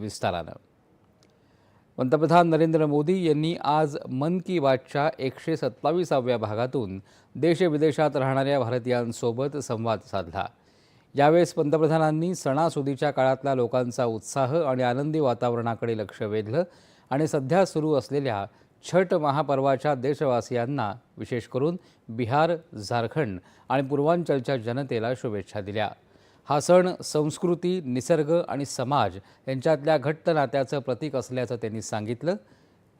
विस्तारानं. पंतप्रधान नरेंद्र मोदी यांनी आज मन की बातच्या एकशे सत्तावीसाव्या भागातून देशविदेशात राहणाऱ्या भारतीयांसोबत संवाद साधला. यावेळेस पंतप्रधानांनी सणासुदीच्या काळातल्या लोकांचा उत्साह आणि आनंदी वातावरणाकडे लक्ष वेधलं आणि सध्या सुरू असलेल्या छठ महापर्वाच्या देशवासियांना विशेष करून बिहार झारखंड आणि पूर्वांचलच्या जनतेला शुभेच्छा दिल्या. हा सण संस्कृती निसर्ग आणि समाज यांच्यातल्या घट्ट नात्याचं प्रतीक असल्याचं त्यांनी सांगितलं.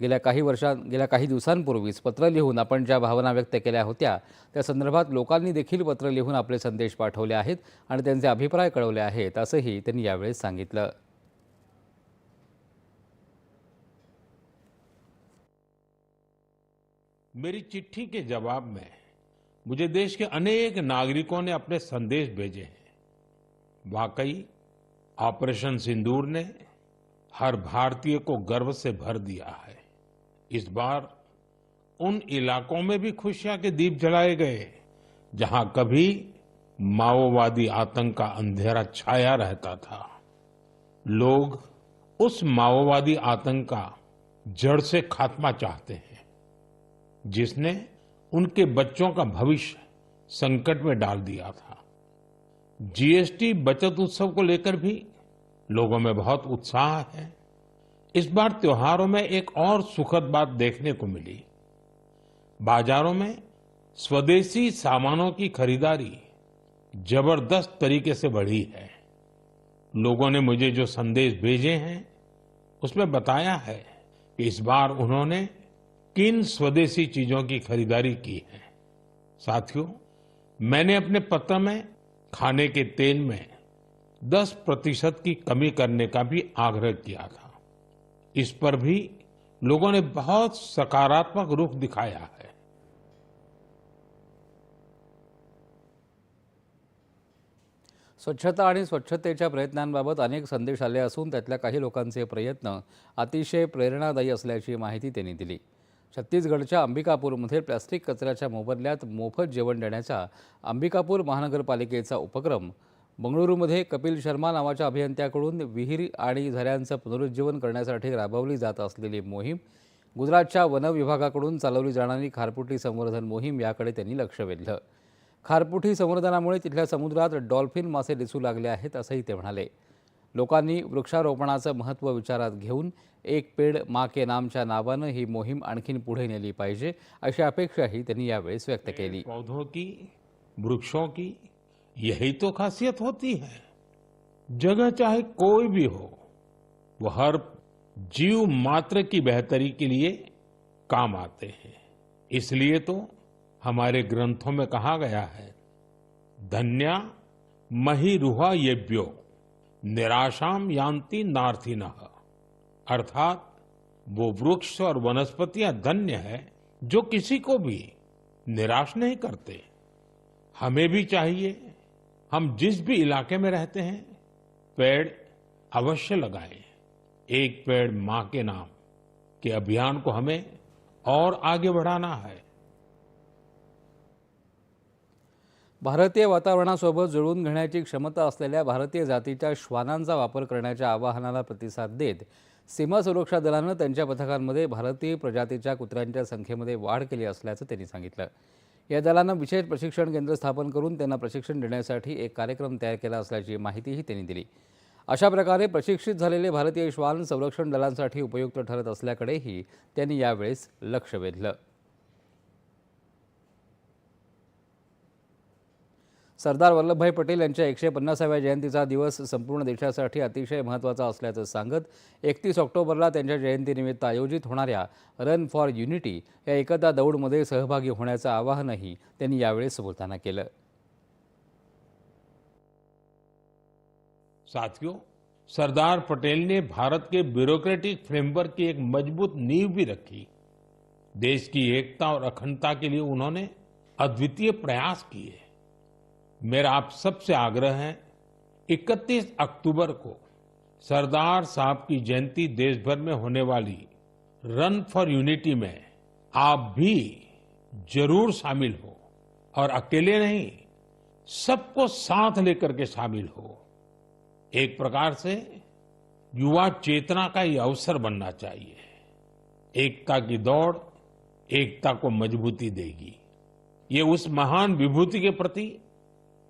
गेल्या काही वर्षां गेल्या काही दिवसांपूर्वीच पत्र लिहून आपण ज्या भावना व्यक्त केल्या होत्या त्या संदर्भात लोकांनी देखील पत्र लिहून आपले संदेश पाठवले आहेत आणि त्यांचे अभिप्राय कळवले आहेत असंही त्यांनी यावेळी सांगितलं. मेरी चिट्ठी के जवाब में मुझे देश के अनेक नागरिकों ने अपने संदेश भेजे हैं। वाकई ऑपरेशन सिंदूर ने हर भारतीय को गर्व से भर दिया है। इस बार उन इलाकों में भी खुशियाँ के दीप जलाए गए, जहाँ कभी माओवादी आतंक का अंधेरा छाया रहता था। लोग उस माओवादी आतंक का जड़ से खात्मा चाहते हैं, जिसने उनके बच्चों का भविष्य संकट में डाल दिया था। जीएसटी, बचत उत्सव को लेकर भी लोगों में बहुत उत्साह है। इस बार त्योहारों में एक और सुखद बात देखने को मिली। बाजारों में स्वदेशी सामानों की खरीदारी ज़बरदस्त तरीके से बढ़ी है। लोगों ने मुझे जो संदेश भेजे हैं, उसमें बताया है कि इस बार उन्होंने किन स्वदेशी चीज़ों की खरीदारी की है। साथियों, मैंने अपने पत्र में खाने के तेल में 10 प्रतिशत की कमी करने का भी आग्रह किया था। इस पर भी लोगों ने बहुत सकारात्मक रुख दिखाया है। स्वच्छता आणि स्वच्छतेच्या प्रयत्नांबाबत अनेक संदेश आले प्रयत्न अतिशय प्रेरणादायी असल्याची छत्तीसगडच्या अंबिकापूरमध्ये प्लॅस्टिक कचऱ्याच्या मोबदल्यात मोफत जेवण देण्याचा अंबिकापूर महानगरपालिकेचा उपक्रम. बंगळुरूमध्ये कपिल शर्मा नावाच्या अभियंत्याकडून विहीर आणि झऱ्यांचं पुनरुज्जीवन करण्यासाठी राबवली जात असलेली मोहीम गुजरातच्या वन विभागाकडून चालवली जाणारी खारपुटी संवर्धन मोहीम याकडे त्यांनी लक्ष वेधलं. खारपुटी संवर्धनामुळे तिथल्या समुद्रात डॉल्फिन मासे दिसू लागले आहेत असंही ते म्हणाले. लोकांनी वृक्षारोपणाचं महत्त्व विचारात घेऊन एक पेड मा के नामच्या नावानं ही मोहीम आणखीन पुढे नेली पाहिजे अशी अपेक्षाही त्यांनी यावेळेस व्यक्त केली. पौधों की वृक्षों की यही तो खासियत होती है। जगह चाहे कोई भी हो वो हर जीव मात्र की बेहतरी के लिए काम आते हैं। इसलिए तो हमारे ग्रंथों में कहा गया है धन्या महिरुहा येभ्यो निराशाम यान्ति नार्थिनः। अर्थात, वो वृक्ष और वनस्पतियाँ धन्य है, जो किसी को भी निराश नहीं करते। हमें भी चाहिए, हम जिस भी इलाके में रहते हैं, पेड़ अवश्य लगाएँ। एक पेड़ माँ के नाम के अभियान को हमें और आगे बढ़ाना है। भारतीय वातावरणासोबत जुळवून घेण्याची क्षमता असलेल्या भारतीय जातीच्या श्वानांचा वापर करण्याच्या आवाहनाला प्रतिसाद देत सीमा सुरक्षा दलानं त्यांच्या पथकांमध्ये भारतीय प्रजातीच्या कुत्र्यांच्या संख्येमध्ये वाढ केली असल्याचं त्यांनी सांगितलं. या दलानं विशेष प्रशिक्षण केंद्र स्थापन करून त्यांना प्रशिक्षण देण्यासाठी एक कार्यक्रम तयार केला असल्याची माहितीही त्यांनी दिली. अशा प्रकारे प्रशिक्षित झालेले भारतीय श्वान संरक्षण दलांसाठी उपयुक्त ठरत असल्याकडेही त्यांनी यावेळेस लक्ष वेधलं. सरदार वल्लभभाई पटेल यांच्या एकशे पन्नासाव्या जयंतीचा दिवस संपूर्ण देशासाठी अतिशय महत्त्वाचा असल्याचं सांगत एकतीस ऑक्टोबरला त्यांच्या जयंतीनिमित्त आयोजित होणाऱ्या रन फॉर युनिटी या एकता दौडमध्ये सहभागी होण्याचं आवाहनही त्यांनी यावेळेस बोलताना केलं. साथियों सरदार पटेल ने भारत के ब्यूरोक्रेटिक फ्रेमवर्क की एक मजबूत नींव भी रखी। देश की एकता और अखंडता के लिए उन्होंने अद्वितीय प्रयास किए। मेरा आप सबसे आग्रह है 31 अक्टूबर को सरदार साहब की जयंती देश भर में होने वाली रन फॉर यूनिटी में आप भी ज़रूर शामिल हो और अकेले नहीं, सबको साथ लेकर के शामिल हो। एक प्रकार से युवा चेतना का ये अवसर बनना चाहिए। एकता की दौड़ एकता को मजबूती देगी। ये उस महान विभूति के प्रति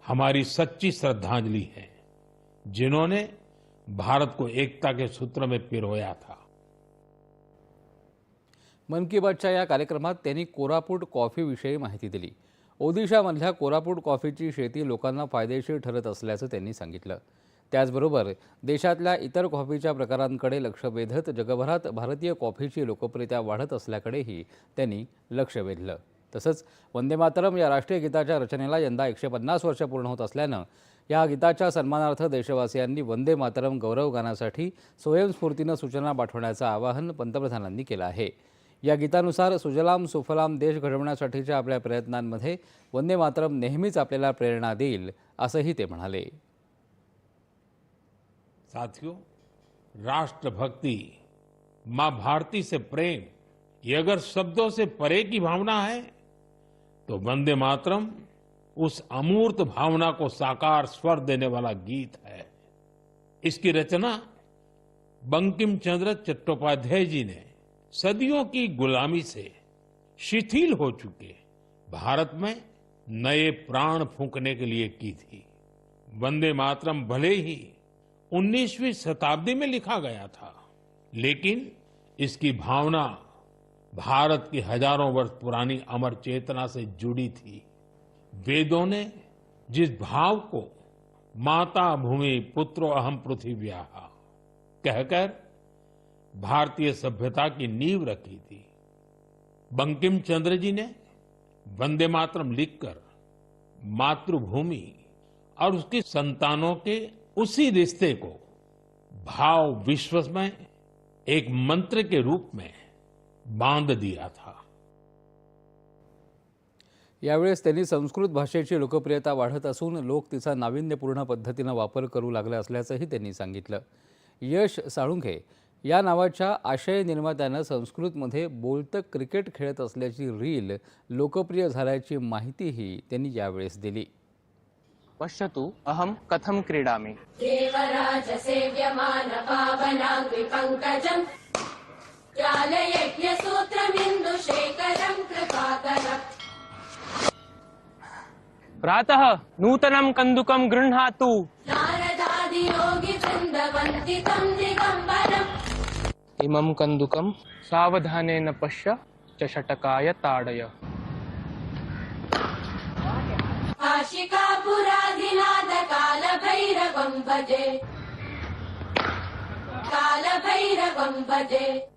हमारी सच्ची श्रद्धांजलि है जिन्होंने भारत को एकता के सूत्र में पिरोया था। मन की बातच्या या कार्यक्रमात त्यांनी कोरापूट कॉफीविषयी माहिती दिली. ओदिशामधल्या कोरापूट कॉफीची शेती लोकांना फायदेशीर ठरत असल्याचं त्यांनी सांगितलं. त्याचबरोबर देशातल्या इतर कॉफीच्या प्रकारांकडे लक्ष वेधत जगभरात भारतीय कॉफीची लोकप्रियता वाढत असल्याकडेही त्यांनी लक्ष वेधलं. तसंच वंदे मातरम या राष्ट्रीय गीताच्या रचनेला यंदा एकशे पन्नास वर्ष पूर्ण होत असल्यानं या गीताच्या सन्मानार्थ देशवासियांनी वंदे मातरम गौरवगानासाठी स्वयंस्फूर्तीनं सूचना पाठवण्याचं आवाहन पंतप्रधानांनी केलं आहे. या गीतानुसार सुजलाम सुफलाम देश घडवण्यासाठीच्या आपल्या प्रयत्नांमध्ये वंदे मातरम नेहमीच आपल्याला प्रेरणा देईल असंही ते म्हणाले. साथियों राष्ट्रभक्ति मां भारती से प्रेम ये अगर शब्दों से परे की भावना है तो वंदे मातरम, उस अमूर्त भावना को साकार स्वर देने वाला गीत है। इसकी रचना बंकिम चंद्र चट्टोपाध्याय जी ने सदियों की गुलामी से शिथिल हो चुके भारत में नए प्राण फूंकने के लिए की थी। वंदे मातरम भले ही 19वीं शताब्दी में लिखा गया था, लेकिन इसकी भावना भारत की हज़ारों वर्ष पुरानी अमर चेतना से जुड़ी थी। वेदों ने जिस भाव को माता भूमि, पुत्रो अहम पृथ्व्या कहकर भारतीय सभ्यता की नींव रखी थी। बंकिम चंद्र जी ने वंदे मातरम लिखकर मातृभूमि और उसकी संतानों के उसी रिश्ते को भाव विश्व में एक मंत्र के रूप में बांध दिया था. यावेळेस त्यांनी संस्कृत भाषेची लोकप्रियता वाढत असून लोक तिचा नाविन्यपूर्ण पद्धतीनं वापर करू लागले असल्याचंही त्यांनी सांगितलं. यश साळुंखे या नावाच्या आशय निर्मात्यानं संस्कृतमध्ये बोलतं क्रिकेट खेळत असल्याची रील लोकप्रिय झाल्याची माहितीही त्यांनी यावेळेस दिली. पश्यतु अहं कथं क्रीडामि? प्रालयज्ञसूत्रमिन्दुशेखरम् कृपाकरम् प्रातः नूतनम् कंदुक गृह्णातु। नारदादियोगिवृन्दवन्दितम् दिगम्बरम्। इमम् कन्दुकम् पश्य चषटकाय ताडय। कालभैरवम् भजे। कालभैरवम् भजे।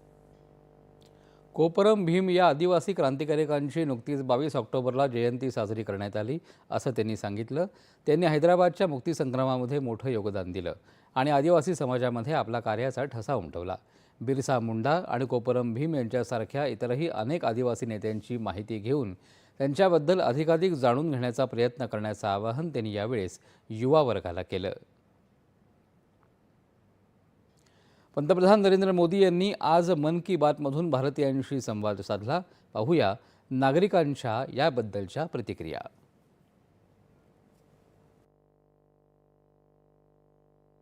कोपरम भीम या आदिवासी क्रांतिकारकांची नुकतीच बावीस ऑक्टोबरला जयंती साजरी करण्यात आली असं त्यांनी सांगितलं. त्यांनी हैदराबादच्या मुक्तीसंग्रामामध्ये मोठं योगदान दिलं आणि आदिवासी समाजामध्ये आपला कार्याचा ठसा उमटवला. बिरसा मुंडा आणि कोपरम भीम यांच्यासारख्या इतरही अनेक आदिवासी नेत्यांची माहिती घेऊन त्यांच्याबद्दल अधिकाधिक जाणून घेण्याचा प्रयत्न करण्याचं आवाहन त्यांनी यावेळेस युवा वर्गाला केलं. पंतप्रधान नरेंद्र मोदी यांनी आज मन की बातमधून भारतीयांशी संवाद साधला. पाहूया नागरिकांच्या याबद्दलच्या प्रतिक्रिया.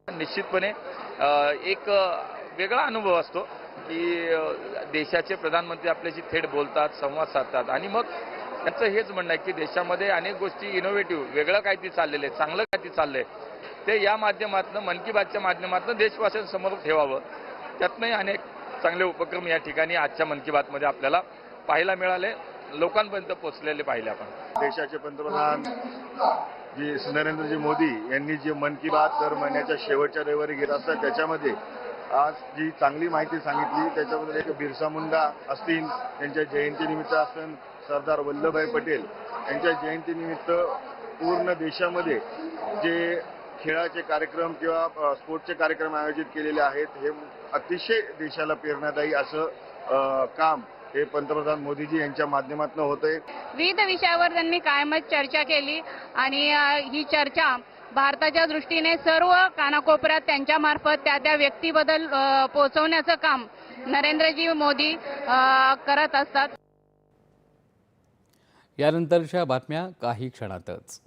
निश्चितपणे एक वेगळा अनुभव असतो की देशाचे प्रधानमंत्री आपल्याशी थेट बोलतात संवाद साधतात आणि मग त्यांचं हेच म्हणणं आहे की देशामध्ये अनेक गोष्टी इनोव्हेटिव्ह वेगळं काहीतरी चाललेलं आहे चांगलं काहीतरी चाललंय. ते या माध्यमातून मन की बातच्या माध्यमातून देशवासियांसमोर ठेवावं. त्यातनंही अनेक चांगले उपक्रम या ठिकाणी आजच्या मन की बातमध्ये आपल्याला पाहायला मिळाले. लोकांपर्यंत पोहोचलेले पाहिले आपण. देशाचे पंतप्रधान जी नरेंद्रजी मोदी यांनी जे मन की बात दर महिन्याच्या शेवटच्या रविवारी घेत असतात त्याच्यामध्ये आज जी चांगली माहिती सांगितली त्याच्याबद्दल एक बिरसा मुंडा असतील त्यांच्या जयंतीनिमित्त असून सरदार वल्लभभाई पटेल यांच्या जयंतीनिमित्त पूर्ण देशामध्ये जे खेळाचे कार्यक्रम किंवा स्पोर्टचे कार्यक्रम आयोजित केलेले आहेत हे अतिशय देशाला प्रेरणादायी असं अ, काम हे पंतप्रधान मोदीजी यांच्या माध्यमातून होतंय. विविध विषयावर त्यांनी कायमच चर्चा केली आणि ही चर्चा भारताच्या दृष्टीने सर्व कानाकोपऱ्यात त्यांच्या मार्फत त्या त्या व्यक्तीबद्दल पोहोचवण्याचं काम नरेंद्रजी मोदी करत असतात. यानंतरच्या बातम्या काही क्षणातच.